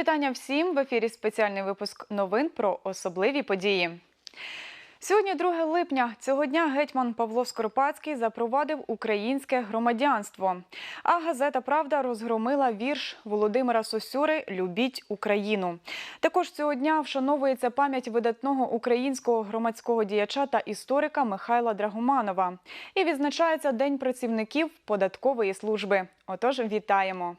Вітання всім в ефірі. Спеціальний випуск новин про особливі події. Сьогодні, 2 липня, цього дня гетьман Павло Скоропадський запровадив українське громадянство. А газета Правда розгромила вірш Володимира Сосюри Любіть Україну. Також цього дня вшановується пам'ять видатного українського громадського діяча та історика Михайла Драгоманова. І відзначається День працівників податкової служби. Отож, вітаємо!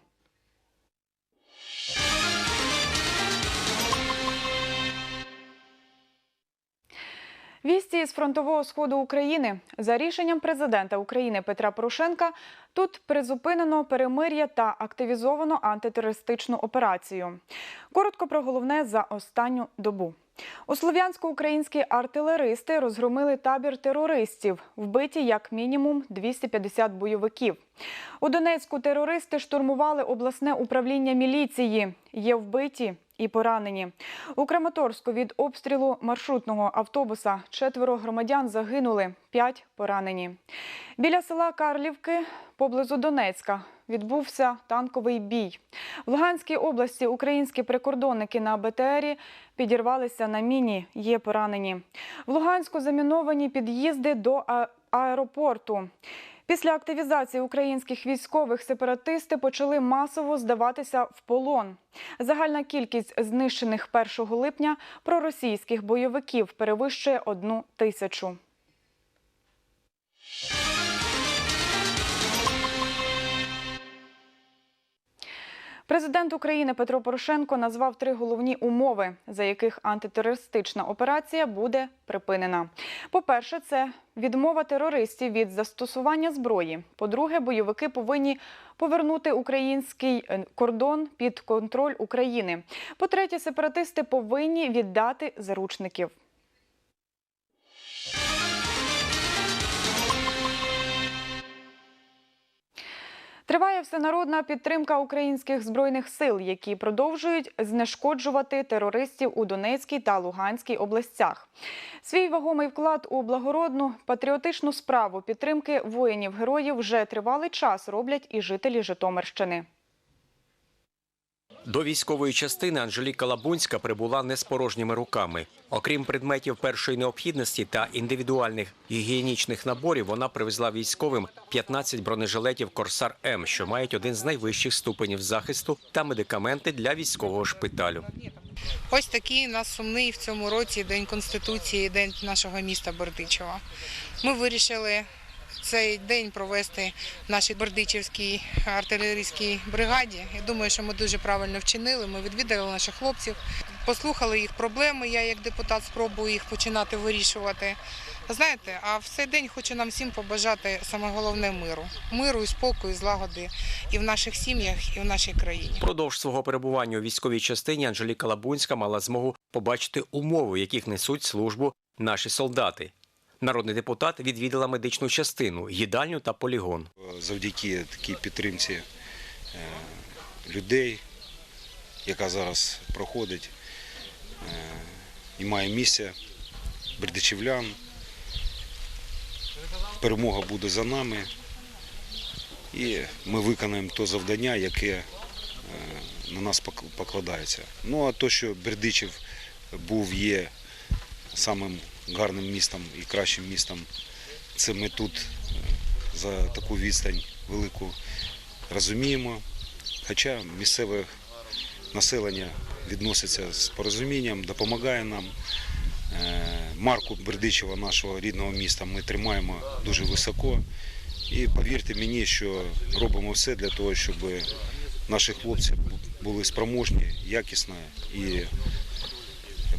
Вісті з фронтового сходу України за рішенням президента України Петра Порошенка тут призупинено перемир'я та активізовано антитерористичну операцію. Коротко про головне за останню добу. У Слов'янську українські артилеристи розгромили табір терористів, вбиті як мінімум 250 бойовиків. У Донецьку терористи штурмували обласне управління міліції. Є вбиті і поранені. У Краматорську від обстрілу маршрутного автобуса четверо громадян загинули, п'ять поранені. Біля села Карлівки поблизу Донецька відбувся танковий бій. В Луганській області українські прикордонники на БТРі підірвалися на міні. Є поранені. В Луганську заміновані під'їзди до аеропорту. Після активізації українських військових сепаратисти почали масово здаватися в полон. Загальна кількість знищених 1 липня проросійських бойовиків перевищує одну тисячу. Президент України Петро Порошенко назвав три головні умови, за яких антитерористична операція буде припинена. По-перше, це відмова терористів від застосування зброї. По-друге, бойовики повинні повернути український е, кордон під контроль України. По-третє, сепаратисти повинні віддати заручників. Триває всенародна підтримка українських збройних сил, які продовжують знешкоджувати терористів у Донецькій та Луганській областях. Свій вагомий вклад у благородну патріотичну справу підтримки воїнів-героїв вже тривалий час роблять і жителі Житомирщини. До військової частини Анжеліка Лабунська прибула не з порожніми руками. Окрім предметів першої необхідності та індивідуальних гігієнічних наборів, вона привезла військовим 15 бронежилетів Корсар М, що мають один з найвищих ступенів захисту та медикаменти для військового шпиталю. Ось такий у нас сумний в цьому році День Конституції, день нашого міста Бердичева. Ми вирішили цей день провести в нашій Бердичівській артилерійській бригаді. Я думаю, що ми дуже правильно вчинили. Ми відвідали наших хлопців, послухали їх проблеми. Я як депутат спробую їх починати вирішувати. Знаєте, а в цей день хочу нам всім побажати саме головне миру, миру і спокою, і злагоди і в наших сім'ях, і в нашій країні. Продовж свого перебування у військовій частині Анжеліка Лабунська мала змогу побачити умови, яких несуть службу наші солдати. Народний депутат відвідала медичну частину, їдальню та полігон. завдяки такій підтримці е, людей, яка зараз проходить е, і має місце бердичівлян. Перемога буде за нами, і ми виконаємо то завдання, яке е, на нас пок- покладається. Ну а то, що Бердичів був є самим гарним містом і кращим містом, це ми тут е, за таку відстань велику розуміємо. Хоча місцеве населення відноситься з порозумінням, допомагає нам. Е, Марку Бердичева, нашого рідного міста, ми тримаємо дуже високо. І повірте мені, що робимо все для того, щоб наші хлопці були спроможні, якісно і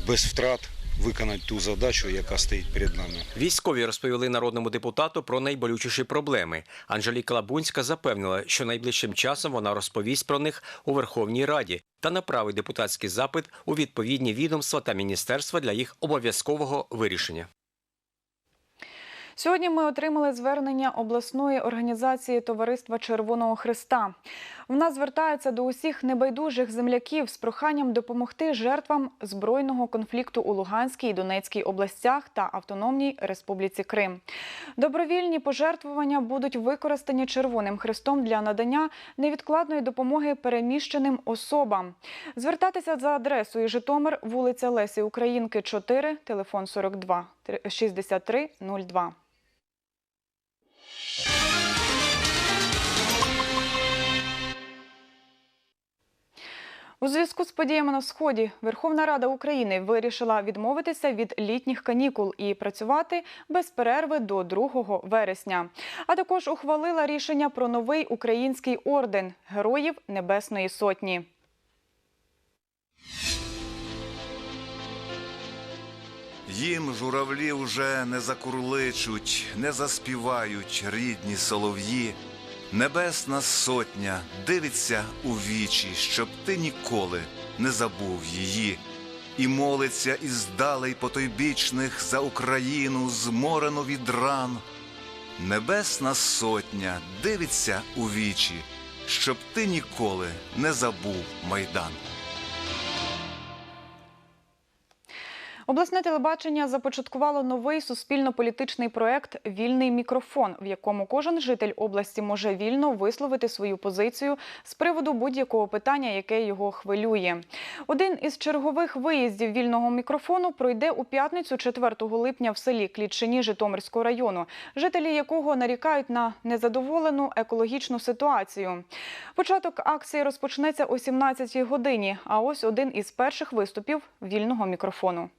без втрат виконати ту задачу, яка стоїть перед нами. Військові розповіли народному депутату про найболючіші проблеми. Анжеліка Лабунська запевнила, що найближчим часом вона розповість про них у Верховній Раді та направить депутатський запит у відповідні відомства та міністерства для їх обов'язкового вирішення. Сьогодні ми отримали звернення обласної організації Товариства Червоного Христа. Вона звертається до усіх небайдужих земляків з проханням допомогти жертвам збройного конфлікту у Луганській і Донецькій областях та Автономній Республіці Крим. Добровільні пожертвування будуть використані Червоним Христом для надання невідкладної допомоги переміщеним особам. Звертатися за адресою Житомир, вулиця Лесі Українки, 4, телефон 42 63 02. У зв'язку з подіями на сході Верховна Рада України вирішила відмовитися від літніх канікул і працювати без перерви до 2 вересня. А також ухвалила рішення про новий український орден Героїв Небесної Сотні. Їм журавлі вже не закурличуть, не заспівають рідні солов'ї. Небесна сотня дивиться у вічі, щоб ти ніколи не забув її. І молиться іздалей потойбічних за Україну, зморену від ран. Небесна сотня дивиться у вічі, щоб ти ніколи не забув майдан. Обласне телебачення започаткувало новий суспільно-політичний проект Вільний мікрофон, в якому кожен житель області може вільно висловити свою позицію з приводу будь-якого питання, яке його хвилює. Один із чергових виїздів вільного мікрофону пройде у п'ятницю 4 липня в селі Клітчині Житомирського району, жителі якого нарікають на незадоволену екологічну ситуацію. Початок акції розпочнеться о 17-й годині. А ось один із перших виступів вільного мікрофону.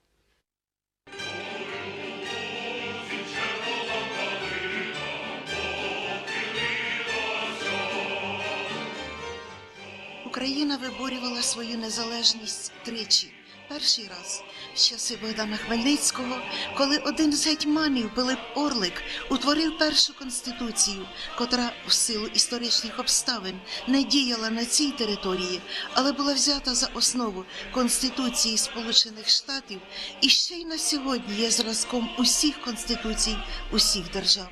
Україна виборювала свою незалежність тричі. Перший раз в часи Богдана Хмельницького, коли один з гетьманів Пилип Орлик утворив першу конституцію, котра в силу історичних обставин не діяла на цій території, але була взята за основу Конституції Сполучених Штатів і ще й на сьогодні є зразком усіх конституцій усіх держав.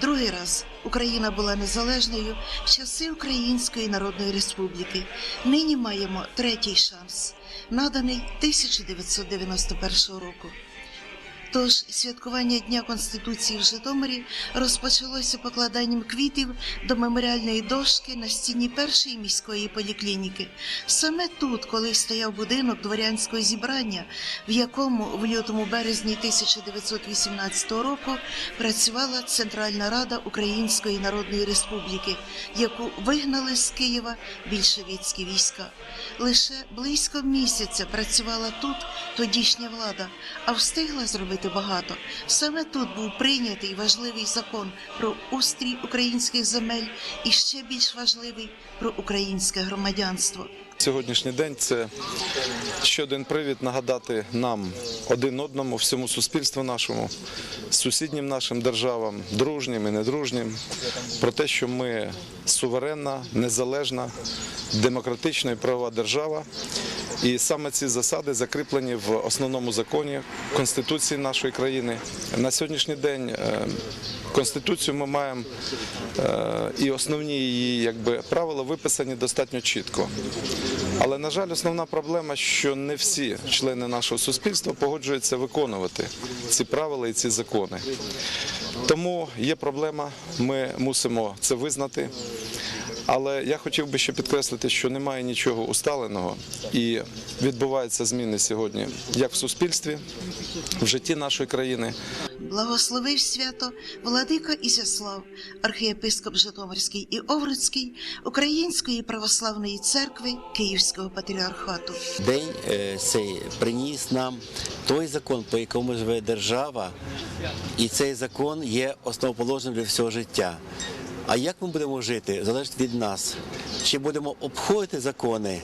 Другий раз Україна була незалежною в часи Української Народної Республіки. Нині маємо третій шанс, наданий 1991 року. Тож святкування Дня Конституції в Житомирі розпочалося покладанням квітів до меморіальної дошки на стіні першої міської поліклініки. Саме тут, коли стояв будинок дворянського зібрання, в якому в лютому березні 1918 року працювала Центральна Рада Української Народної Республіки, яку вигнали з Києва більшовицькі війська. Лише близько місяця працювала тут тодішня влада, а встигла зробити багато. Саме тут був прийнятий важливий закон про устрій українських земель і ще більш важливий про українське громадянство. Сьогоднішній день це ще один привід нагадати нам один одному, всьому суспільству нашому, сусіднім нашим державам, дружнім і недружнім, про те, що ми суверенна, незалежна, демократична і правова держава. І саме ці засади закріплені в основному законі Конституції нашої країни. На сьогоднішній день е, Конституцію ми маємо е, і основні її якби, правила виписані достатньо чітко. Але, на жаль, основна проблема, що не всі члени нашого суспільства погоджуються виконувати ці правила і ці закони. Тому є проблема, ми мусимо це визнати. Але я хотів би ще підкреслити, що немає нічого усталеного і відбуваються зміни сьогодні як в суспільстві, в житті нашої країни. Благословив свято владика Ізяслав, архієпископ Житомирський і Овруцький Української православної церкви Київського патріархату. День е, цей приніс нам той закон, по якому живе держава, і цей закон є основоположним для всього життя. А як ми будемо жити, залежить від нас. Чи будемо обходити закони,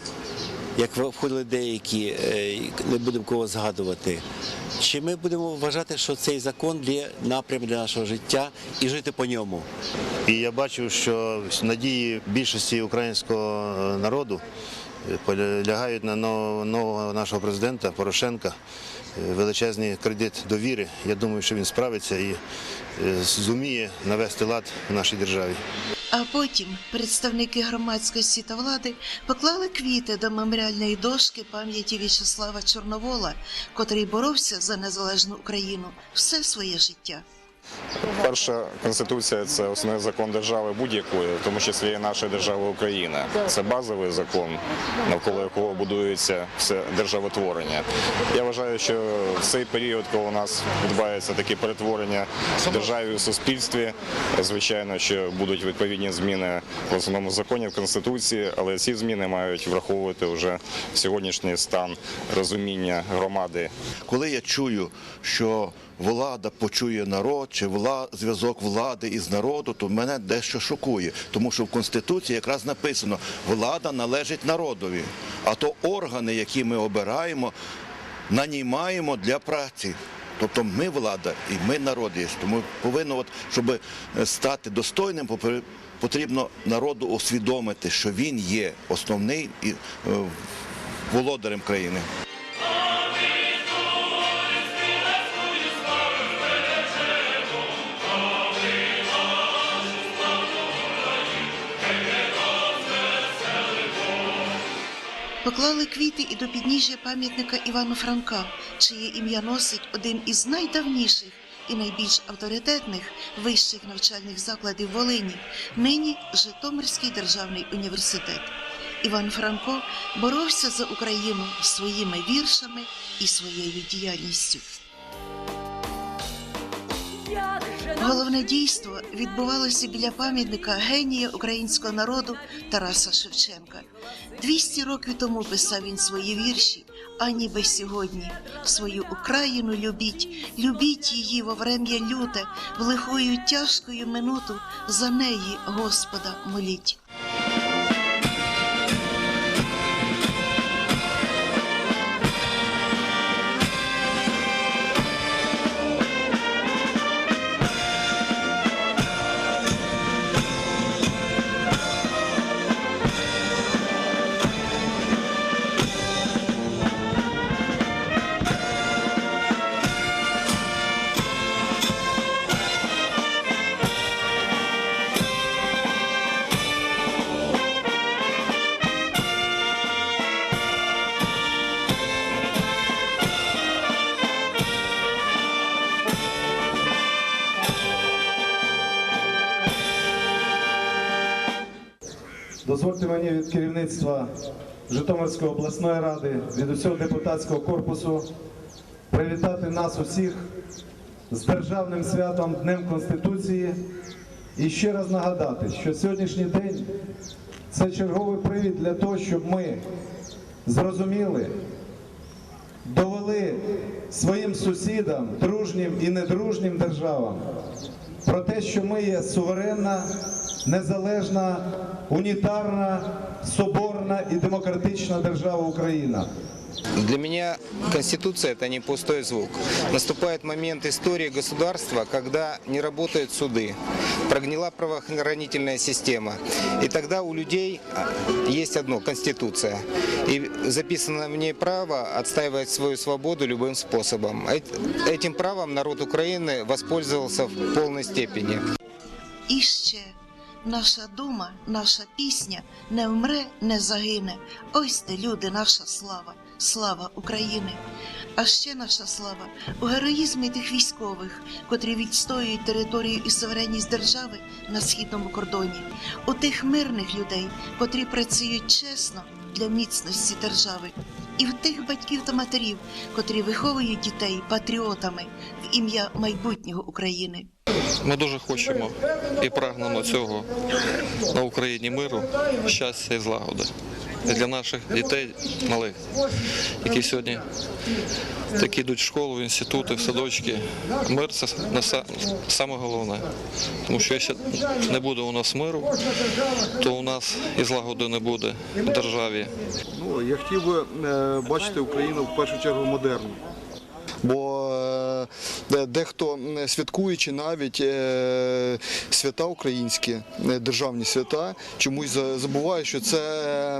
як обходили деякі, е, не будемо кого згадувати. Чи ми будемо вважати, що цей закон є напрям для нашого життя і жити по ньому? І я бачу, що надії більшості українського народу полягають на нового нашого президента Порошенка, величезний кредит довіри. Я думаю, що він справиться і е, зуміє навести лад в нашій державі. А потім представники громадськості та влади поклали квіти до меморіальної дошки пам'яті В'ячеслава Чорновола, котрий боровся за незалежну Україну все своє життя. Перша конституція це основний закон держави будь-якої, в тому числі і нашої держави Україна. Це базовий закон, навколо якого будується все державотворення. Я вважаю, що в цей період, коли у нас відбуваються такі перетворення в державі у суспільстві, звичайно, що будуть відповідні зміни в основному законі в конституції, але ці зміни мають враховувати вже сьогоднішній стан розуміння громади Коли я чую, що влада почує народ, чи вла... зв'язок влади із народу, то мене дещо шокує, тому що в Конституції якраз написано, влада належить народові, а то органи, які ми обираємо, нанімаємо для праці. Тобто ми влада і ми народ є. Тому повинно, от, щоб стати достойним, потрібно народу усвідомити, що він є основний і, е, володарем країни. Поклали квіти і до підніжжя пам'ятника Івану Франка, чиє ім'я носить один із найдавніших і найбільш авторитетних вищих навчальних закладів Волині, нині Житомирський державний університет. Іван Франко боровся за Україну своїми віршами і своєю діяльністю. Головне дійство відбувалося біля пам'ятника генія українського народу Тараса Шевченка. 200 років тому писав він свої вірші, а ніби сьогодні. Свою Україну любіть, любіть її во врем'я люте, в лихою тяжкою минуту за неї Господа моліть. Дозвольте мені від керівництва Житомирської обласної ради, від усього депутатського корпусу привітати нас усіх з державним святом Днем Конституції. І ще раз нагадати, що сьогоднішній день це черговий привід для того, щоб ми зрозуміли, довели своїм сусідам, дружнім і недружнім державам про те, що ми є суверенна, незалежна, унітарна, соборна і демократична держава Україна. Для меня Конституция – это не пустой звук. Наступает момент истории государства, когда не работают суды, прогнила правоохранительная система. И тогда у людей есть одно – Конституция. И записано в ней право отстаивать свою свободу любым способом. Эт- Этим правом народ Украины воспользовался в полной степени. І ще Наша дума, наша пісня не вмре, не загине. Ось де люди, наша слава, слава України. А ще наша слава у героїзмі тих військових, котрі відстоюють територію і суверенність держави на східному кордоні, у тих мирних людей, котрі працюють чесно для міцності держави, і в тих батьків та матерів, котрі виховують дітей патріотами в ім'я майбутнього України. Ми дуже хочемо і прагнемо цього на Україні миру, щастя і злагоди. Для наших дітей малих, які сьогодні такі йдуть в школу, в інститути, в садочки. Мир це саме головне. Тому що якщо не буде у нас миру, то у нас і злагоди не буде в державі. Ну, я хотів би е, бачити Україну в першу чергу модерну. Бо е, дехто святкуючи навіть е, свята українські, е, державні свята, чомусь за- забуває, що це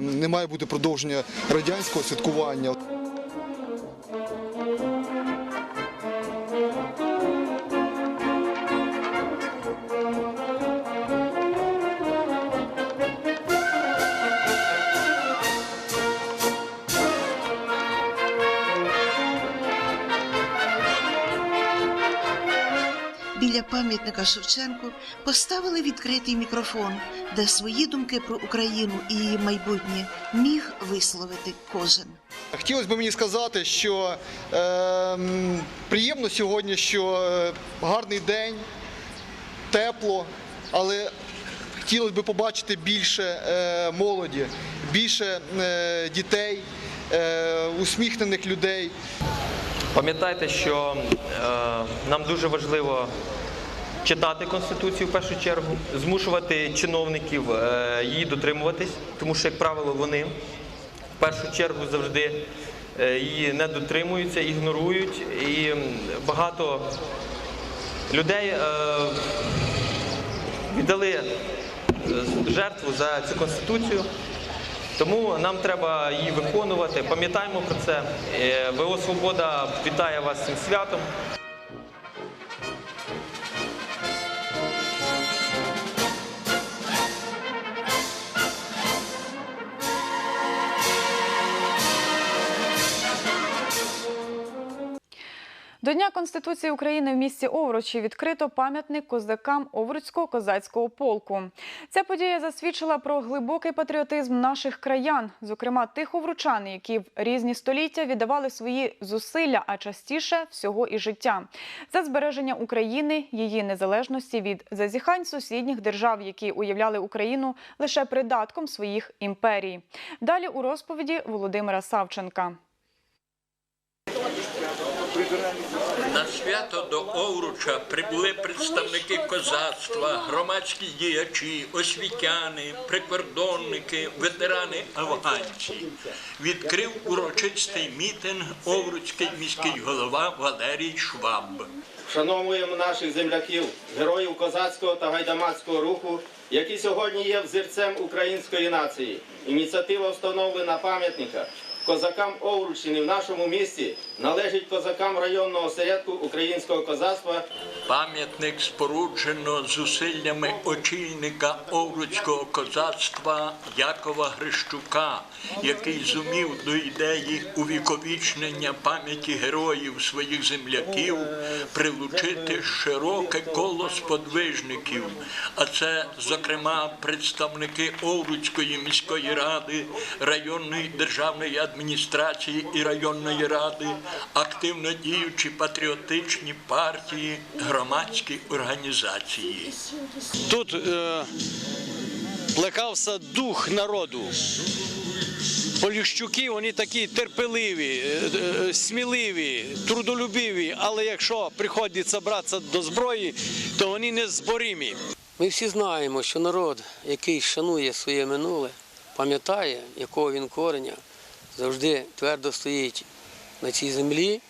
не має бути продовження радянського святкування. Пам'ятника Шевченку поставили відкритий мікрофон, де свої думки про Україну і її майбутнє міг висловити кожен. Хотілося б мені сказати, що е, приємно сьогодні, що е, гарний день, тепло, але хотілося б побачити більше е, молоді, більше е, дітей, е, усміхнених людей. Пам'ятайте, що е, нам дуже важливо читати Конституцію в першу чергу, змушувати чиновників е, її дотримуватись, тому що, як правило, вони в першу чергу завжди е, її не дотримуються, ігнорують. І багато людей е, віддали жертву за цю конституцію. Тому нам треба її виконувати. Пам'ятаємо про це. ВО Свобода вітає вас цим святом. До Дня Конституції України в місті Овручі відкрито пам'ятник козакам Овруцького козацького полку. Ця подія засвідчила про глибокий патріотизм наших краян, зокрема тих овручан, які в різні століття віддавали свої зусилля, а частіше всього і життя за збереження України, її незалежності від зазіхань сусідніх держав, які уявляли Україну лише придатком своїх імперій. Далі у розповіді Володимира Савченка. На свято до Овруча прибули представники козацтва, громадські діячі, освітяни, прикордонники, ветерани афганці. Відкрив урочистий мітинг Овруцький міський голова Валерій Шваб. Вшановуємо наших земляків, героїв козацького та гайдамацького руху, які сьогодні є взірцем української нації. Ініціатива встановлена пам'ятника козакам Овруччини в нашому місті належить козакам районного осередку українського козацтва Пам'ятник споруджено зусиллями очільника Овруцького козацтва Якова Грищука, який зумів до ідеї увіковічнення пам'яті героїв своїх земляків прилучити широке коло сподвижників. А це, зокрема, представники Овруцької міської ради, районної державної адміністрації і районної ради, активно діючі патріотичні партії, громадські організації. Тут е, плекався дух народу. Поліщуки вони такі терпеливі, е, е, сміливі, трудолюбиві, але якщо приходиться братися до зброї, то вони незборімі. Ми всі знаємо, що народ, який шанує своє минуле, пам'ятає, якого він кореня, завжди твердо стоїть на цій землі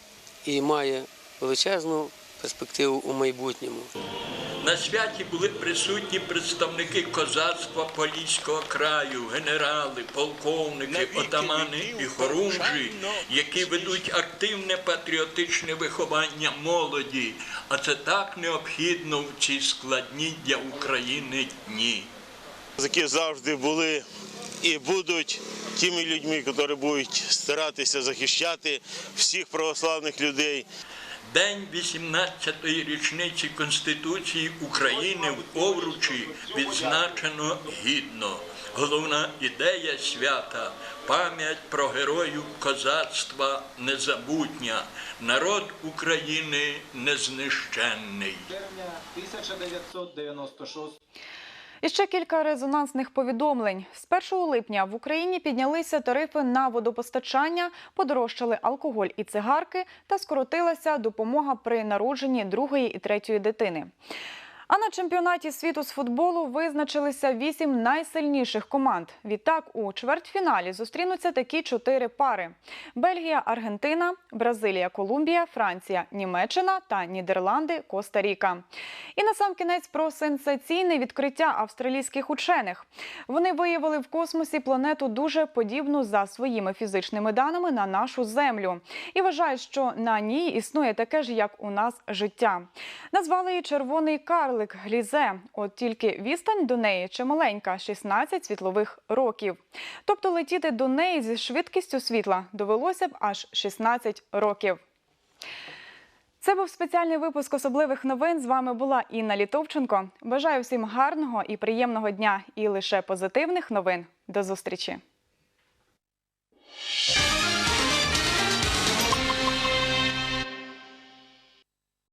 і має величезну перспективу у майбутньому. На святі були присутні представники козацтва Поліського краю, генерали, полковники, отамани і хорунжі, які ведуть активне патріотичне виховання молоді. А це так необхідно в ці складні для України дні. Козаки завжди були і будуть тими людьми, які будуть старатися захищати всіх православних людей. День 18-ї річниці Конституції України в Овручі відзначено гідно. Головна ідея свята пам'ять про героїв козацтва незабутня. Народ України незнищенний. 1996 І ще кілька резонансних повідомлень. З 1 липня в Україні піднялися тарифи на водопостачання, подорожчали алкоголь і цигарки та скоротилася допомога при народженні другої і третьої дитини. А на чемпіонаті світу з футболу визначилися вісім найсильніших команд. Відтак у чвертьфіналі зустрінуться такі чотири пари: Бельгія, Аргентина, Бразилія, Колумбія, Франція, Німеччина та Нідерланди, Коста-Ріка. І на сам кінець про сенсаційне відкриття австралійських учених. Вони виявили в космосі планету дуже подібну за своїми фізичними даними на нашу землю і вважають, що на ній існує таке ж, як у нас життя. Назвали її червоний карлик Глізе. От тільки відстань до неї чималенька 16 світлових років. Тобто летіти до неї зі швидкістю світла довелося б аж 16 років. Це був спеціальний випуск особливих новин. З вами була Інна Літовченко. Бажаю всім гарного і приємного дня і лише позитивних новин. До зустрічі.